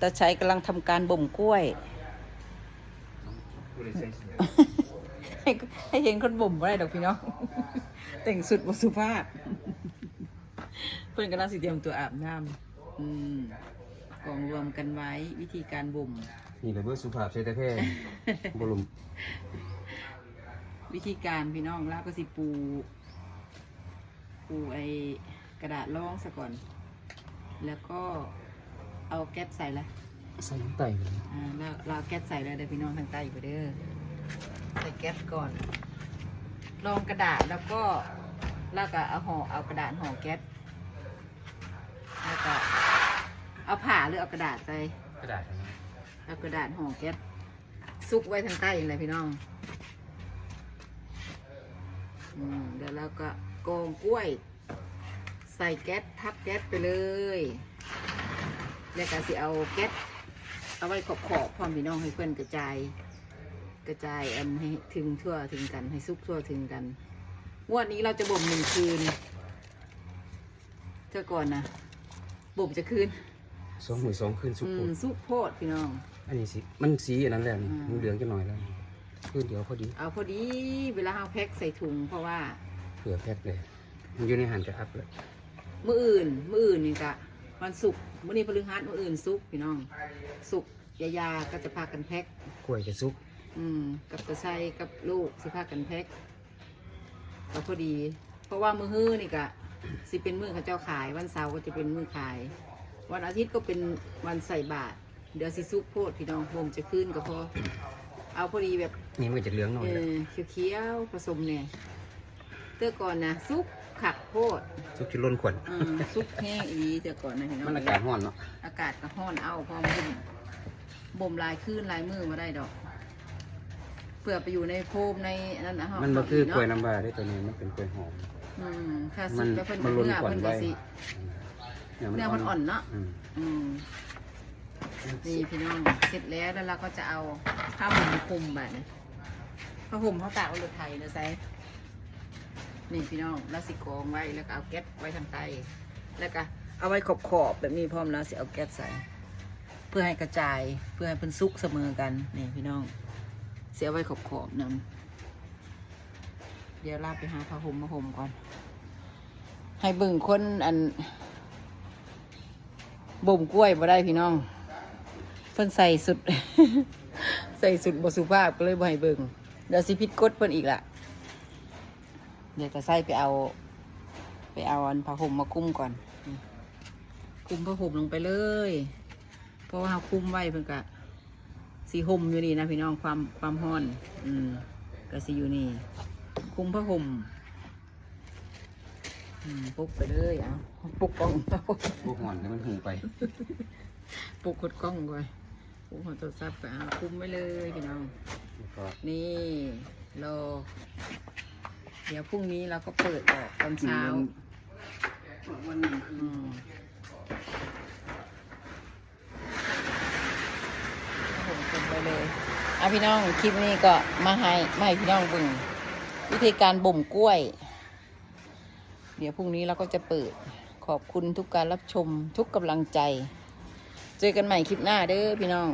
ตาชัยกำลังทำการบ่มกล้วยผู้ใดใส่เสื้อให้ให้เห็นคนบ่มบ่ได้ดอกพี่น้อง แต่งสุดบสุภาพ เพื่อนกำลังสิเตรียมตัวอาบน้ำอืมกองรวมกันไว้วิธีการบ่ม นี่แหละเบอร์สุภาพใส่แต่แท้บรมวิธีการพี่น้องแล้วก็สิปู ปูไอกระดาษรองซะก่อน แล้วก็ เอาแก๊สใส่ละใส่น้ำไตไปเลยอ่าแล้วเราเอาแก๊สใส่แล้วเดี๋ยวพี่น้องทางใต้ไปเด้อใส่แก๊สก่อน รองกระดาษแล้วก็แล้วก็เอาห่อเอากระดาษห่อแก๊สแล้วก็เอาผ้าหรือเอากระดาษใส่กระดาษนะเอากระดาษห่อแก๊สซุกไว้ทางใต้อย่างไรพี่น้องอืมเดี๋ยวเราก็โกงกล้วย ใส่แก๊สทับแก๊สไปเลย แล้วก็สิเอาแก๊สเอาไว้ขอบขอบๆพร้อมพี่น้องให้เพื่อนกระจาย กระจายอันให้ถึงทั่วถึงกันให้ซุกทั่วถึงกันงวดนี้เราจะบ่มหนึ่งคืนเจ้าก่อนนะบ่มจะคืนสองมือสองขึ้นสุกอืโพมดซุกโพดพี่น้อง อันนี้สิมันสีอันนั้นแหละนี่อืม มันเหลืองจะหน่อยแล้วขึ้นเดียวพอดีเอาพอดีเวลาเราแพ็คใส่ถุงเพราะว่า เผื่อแพ็คเลยมันอยู่ในหันกระอัพเลยมื้ออื่นมื้ออื่นนี่กะ วันศุกร์มื้อนี้พฤหัสมื้ออื่นศุกร์พี่น้องศุกร์ยายาก็จะพากันแพ็คกล้วยจะสุกอืมกับกระไซกับลูกสิพากันแพ็คก็พอดี เพราะว่ามื้อฮื้อนี่กะสิเป็นมื้อเขาเจ้าขาย วันเสาร์ก็จะเป็นมื้อขาย วันอาทิตย์ก็เป็นวันใส่บาตรเดี๋ยวสิซุกโพดพี่น้องผมจะขึ้นก็พอเอาพอดีแบบนี่มันก็จะเหลืองหน่อยเอแล้วอเขียวๆผสมเนี่ยเตื้อก่อนนะซุป ขักโพดสุกจะล้นขวัญอืมซุปแห้งอีเตื้อก่อนนะเห็นไหมันอากาศร้อนเนาะอากาศก็ห้อนเอาพอบ่มบ่มลายขึ้นลายมือมาได้ดอกเพื่อไปอยู่ในโพมในนั่นนะฮะมันก็คือกล้วยเนาะน้ำว้าได้ตัวนี้มันเป็นกล้วยหอมอืมถ้ามัซุนปแล้วเพิ่นมันล้นเนื้อขวัญเพิ่นไว้ก็สิเนื้อมันอ่อนเนาะอืมอืมนี่พี่น้องเสร็จแล้วแล้วเราก็จะเอาผ้าห่มคลุมแบบนี้ผ้าห่มเขาตากไว้รถไทยนะไซ นี่พี่น้องแล้วสิกองไว้แล้วก็เอาแก๊สไว้ทางใต้แล้วก็เอาไว้ขอบขอบแบบนี้พร้อมแล้วสิเอาแก๊สใส่ เพื่อให้กระจายเพื่อให้เป็นซุกเสมอกันนี่พี่น้อง เสียไว้ขอบขอบๆนำเดี๋ยวลาไปหาผ้าห่มมาห่มก่อน ให้บิ่งคนอันบ่มกล้วยบ่ได้พี่น้องเพิ่นใส่สุด ใส่สุดบสุภาพก็เลยบ่ให้เบิ่งเดี๋ยวสิผิดกฎเพิ่นอีกล่ะ เดี๋ยวจะใส่ไปเอา ไปเอาอันผ้าห่มมาคุ้มก่อนนี่คุ้มผ้าห่มลงไปเลย เพราะว่าเราคุ้มไว้เพิ่นก็สีห่มอยู่นี่นะพี่น้องความความร้อน อืมก็สิอยู่นี่ คุ้มผ้าห่มอืมปุ๊บไปเลยเอาปุ๊บกล้องพวกหอนแล้วมันหูไปปลุกกดกล้องก่อนปลุกหัวโทรศัพท์ไปเอาคุมไว้เลยพี่น้องแล้วก็นี่รอ เดี๋ยวพรุ่งนี้เราก็เปิดออกตอนเช้า วันหนึ่งอืมผมคุมไปเลยอะพี่น้องคลิปนี้ก็มาให้มาให้พี่น้องเบึงวิธีการบ่มกล้วย เดี๋ยวพรุ่งนี้เราก็จะเปิด ขอบคุณทุกการรับชมทุกกำลังใจ เจอกันใหม่คลิปหน้าเด้อพี่น้อง